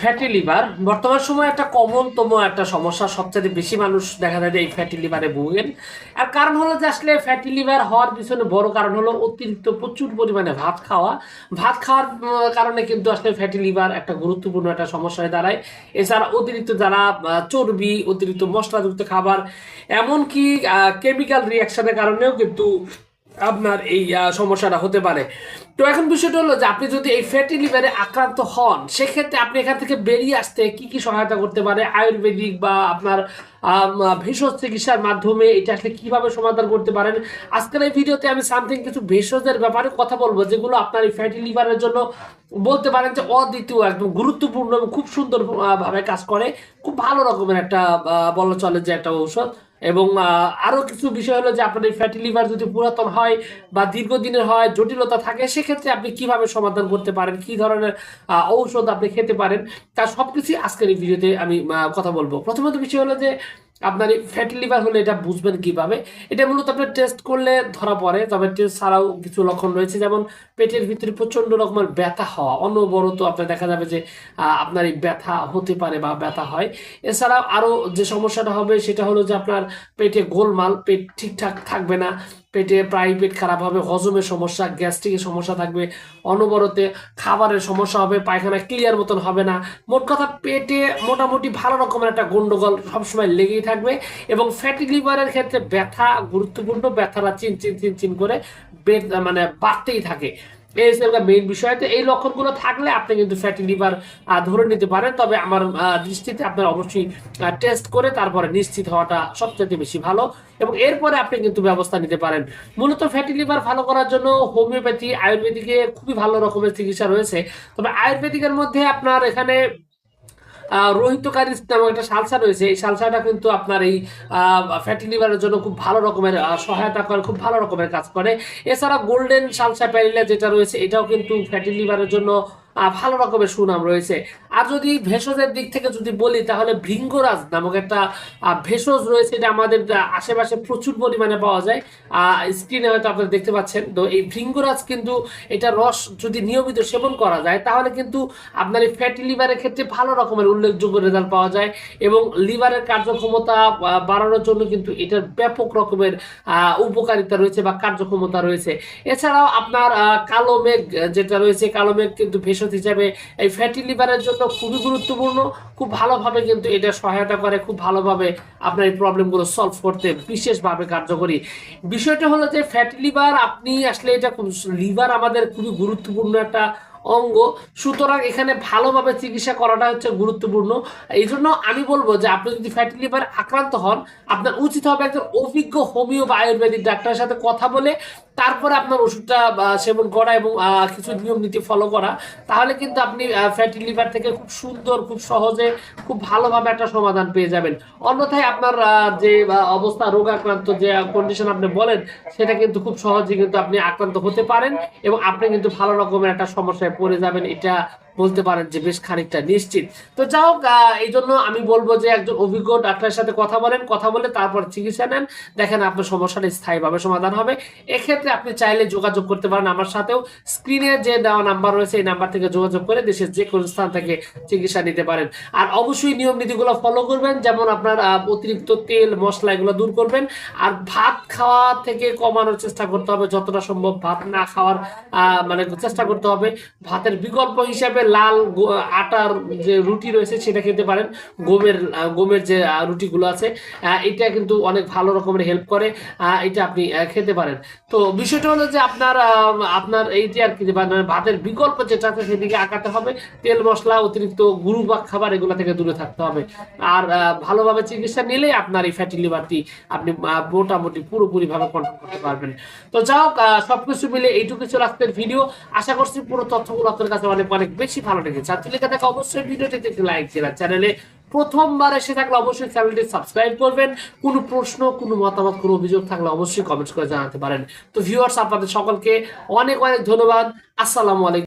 Fatty liver বর্তমান সময়ে একটা কমনতম একটা সমস্যা সবচেয়ে বেশি মানুষ দেখা যায় যে এই ফ্যাটি লিভারে ভুগেন। আর কারণ হলো যে আসলে ফ্যাটি লিভার হওয়ার পিছনে বড় কারণ হলো অতিরিক্ত প্রচুর পরিমাণে ভাত খাওয়া। ভাত খাওয়ার কারণে কিন্তু আসলে ফ্যাটি লিভার একটা গুরুত্বপূর্ণ একটা সমস্যা হয়ে দাঁড়ায়। এছাড়া অতিরিক্ত যারা চর্বি, অতিরিক্ত মশলাযুক্ত খাবার, এমনকি কেমিক্যাল রিয়াকশনের কারণেও কিন্তু আপনার এই সমস্যাটা হতে পারে। তো এখন বিষয়টা হলো যে আপনি যদি এই ফ্যাটি লিভারে আক্রান্ত হন সেক্ষেত্রে আপনি এখান থেকে বেরিয়ে আসতে কি কি সহায়তা করতে পারে? আয়ুর্বেদিক বা আপনার ভেষজ চিকিৎসার মাধ্যমে এটা আসলে কীভাবে সমাধান করতে পারেন? আজকের এই ভিডিওতে আমি সামথিং কিছু ভেষজের ব্যাপারে কথা বলব যেগুলো আপনার এই ফ্যাটি লিভারের জন্য বলতে পারেন যে অদ্বিতীয় একদম গুরুত্বপূর্ণ এবং খুব সুন্দর আহ, ভাবে কাজ করে। খুব ভালো রকমের একটা বলা চলে যে একটা ঔষধ। এবং আরও আরও কিছু বিষয় হলো যে আপনার এই ফ্যাটি লিভার যদি পুরাতন হয় বা দীর্ঘদিনের হয়, জটিলতা থাকে, সেক্ষেত্রে আপনি কীভাবে সমাধান করতে পারেন? কি ধরনের ঔষধ আপনি খেতে পারেন? তার সবকিছু আজকের এই ভিডিওতে আমি কথা বলব। প্রথমত বিষয় হলো যে আপনার ফ্যাটি লিভার হলে এটা বুঝবেন কীভাবে? এটা মূলত আপনার টেস্ট করলে ধরা পড়ে, তবে টেস্ট ছাড়াও কিছু লক্ষণ রয়েছে। যেমন পেটের ভিতরে প্রচণ্ড রকমের ব্যথা হওয়া। অনবরত আপনার দেখা যাবে যে আপনার এই ব্যথা হতে পারে বা ব্যথা হয়। এছাড়াও আরও যে সমস্যাটা হবে, সেটা হলো যে আপনার পেটে গোলমাল, পেট ঠিকঠাক থাকবে না। পেটে প্রায় পেট খারাপ হবে, হজমের সমস্যা, গ্যাস্ট্রিকের সমস্যা থাকবে, অনবরতে খাবারের সমস্যা হবে, পায়খানা ক্লিয়ার মতন হবে না। মোট কথা পেটে মোটামুটি ভালো রকমের একটা গন্ডগোল সবসময় লেগেই থাকবে এবং ফ্যাটি লিভারের ক্ষেত্রে ব্যথা, গুরুত্বপূর্ণ ব্যথাটা চিন চিন চিন চিন করে মানে বাড়তেই থাকে। এই হচ্ছে মেইন বিষয় তো এই লক্ষণগুলো থাকলে আপনি কিন্তু ফ্যাটি লিভার ধরে নিতে পারেন। তবে আমার দৃষ্টিতে আপনার অবশ্যই টেস্ট করে তারপরে নিশ্চিত হওয়াটা সবচেয়ে বেশি ভালো। এবং এরপরে আপনি কিন্তু ব্যবস্থা নিতে পারেন। মূলত ফ্যাটি লিভার ভালো করার জন্য হোমিওপ্যাথি আয়ুর্বেদিকে খুবই ভালো রকমের চিকিৎসা রয়েছে। তবে আয়ুর্বেদিকের মধ্যে আপনার এখানে রোহিতকারী নামক একটা সালসা রয়েছে। এই সালসাটা কিন্তু আপনার এই ফ্যাটি লিভারের জন্য খুব ভালো রকমের সহায়তা করে, খুব ভালো রকমের কাজ করে। এছাড়া গোল্ডেন সালসা প্যারিলা যেটা রয়েছে, এটাও কিন্তু ফ্যাটি লিভারের জন্য ভালো রকমের সুনাম রয়েছে। আর যদি ভেষজের দিক থেকে যদি বলি, তাহলে ভৃঙ্গরাজ নামক একটা ভেষজ রয়েছে, এটা আমাদের আশেপাশে প্রচুর পরিমাণে পাওয়া যায়। স্ক্রিনে হয়তো আপনারা দেখতে পাচ্ছেন। তো এই ভৃঙ্গরাজ কিন্তু এটা রস যদি নিয়মিত সেবন করা যায়, তাহলে কিন্তু আপনার এই ফ্যাটি লিভারের ক্ষেত্রে ভালো রকমের উল্লেখযোগ্য রেজাল্ট পাওয়া যায় এবং লিভারের কার্যক্ষমতা বাড়ানোর জন্য কিন্তু এটার ব্যাপক রকমের উপকারিতা রয়েছে বা কার্যক্ষমতা রয়েছে। এছাড়াও আপনার কালো মেঘ যেটা রয়েছে, কালো মেঘ কিন্তু ভেষজ হিসাবে এই ফ্যাটি লিভারের জন্য খুবই গুরুত্বপূর্ণ। খুব ভালোভাবে কিন্তু এটা সহায়তা করে, খুব ভালোভাবে আপনার এই প্রবলেমগুলো সলভ করতে বিশেষভাবে কার্যকরী। বিষয়টা হলো যে ফ্যাটি লিভার আপনি আসলে এটা লিভার আমাদের খুবই গুরুত্বপূর্ণ একটা অঙ্গ। সুতরাং এখানে ভালোভাবে চিকিৎসা করাটা হচ্ছে গুরুত্বপূর্ণ। এই জন্য আমি বলব যে আপনি যদি ফ্যাটি লিভার আক্রান্ত হন, আপনার উচিত হবে একজন অভিজ্ঞ হোমিও বা আয়ুর্বেদিক ডাক্তারের সাথে কথা বলে তারপরে আপনার ওষুধটা সেবন করা এবং কিছু নিয়ম নীতি ফলো করা। তাহলে কিন্তু আপনি ফ্যাটি লিভার থেকে খুব সুন্দর, খুব সহজে, খুব ভালোভাবে একটা সমাধান পেয়ে যাবেন। অন্যথায় আপনার যে অবস্থা রোগ আক্রান্ত যে কন্ডিশন আপনি বলেন, সেটা কিন্তু খুব সহজে কিন্তু আপনি আক্রান্ত হতে পারেন এবং আপনি কিন্তু ভালো রকমের একটা সমস্যায় পড়ে যাবেন এটা বলতে পারেন যে বেশ খানিকটা নিশ্চিত। তো যা হোক এই জন্য আমি বলব যে একজন অভিজ্ঞ ডাক্তারের সাথে কথা বলেন, কথা বলে তারপর চিকিৎসা নেন। দেখেন আপনার সমস্যাটা স্থায়ীভাবে সমাধান হবে। এক্ষেত্রে আপনি চাইলে যোগাযোগ করতে পারেন আমার সাথেও। স্ক্রিনে যে দেওয়া নাম্বার রয়েছে, এই নাম্বার থেকে যোগাযোগ করে দেশের যে কোনো স্থান থেকে চিকিৎসা নিতে পারেন। আর অবশ্যই নিয়ম নীতিগুলো ফলো করবেন, যেমন আপনার অতিরিক্ত তেল, মশলা এগুলো দূর করবেন। আর ভাত খাওয়া থেকে কমানোর চেষ্টা করতে হবে। যতটা সম্ভব ভাত না খাওয়ার মানে চেষ্টা করতে হবে। ভাতের বিকল্প হিসাবে লাল আটার যে রুটি রয়েছে সেটা খেতে পারেন। গমের গমের যে রুটিগুলো আছে এটা কিন্তু অনেক ভালো রকমের হেল্প করে এটা আপনি খেতে পারেন। তো বিষয়টা হলো যে আপনার আপনার এই যে আর কি মানে ভাতের বিকল্প যেটা আছে সেদিকে আঁকাতে হবে, তেল, মশলা, অতিরিক্ত গুরু বা খাবার এগুলো থেকে দূরে থাকতে হবে। আর ভালোভাবে চিকিৎসা নিলেই আপনার এই ফ্যাটি লিভারটি আপনি মোটামুটি পুরোপুরি ভাবে কন্ট্রোল করতে পারবেন। তো যাই হোক সবকিছু মিলে এইটুকু ছিল আজকের ভিডিও আশা করছি পুরো তথ্যগুলো আপনার কাছে অনেক অনেক বেশি ভালো লেগেছে। আর লেখা থাকে অবশ্যই ভিডিওটিতে একটি লাইক দেবেন। চ্যানেলে প্রথমবার এসে থাকলে অবশ্যই চ্যানেলটি সাবস্ক্রাইব করবেন। কোনো প্রশ্ন, কোনো মতামত, কোনো অভিযোগ থাকলে অবশ্যই কমেন্টস করে জানাতে পারেন। তো ভিউয়ার্স আপনাদের সকলকে অনেক অনেক ধন্যবাদ। আসসালামু আলাইকুম।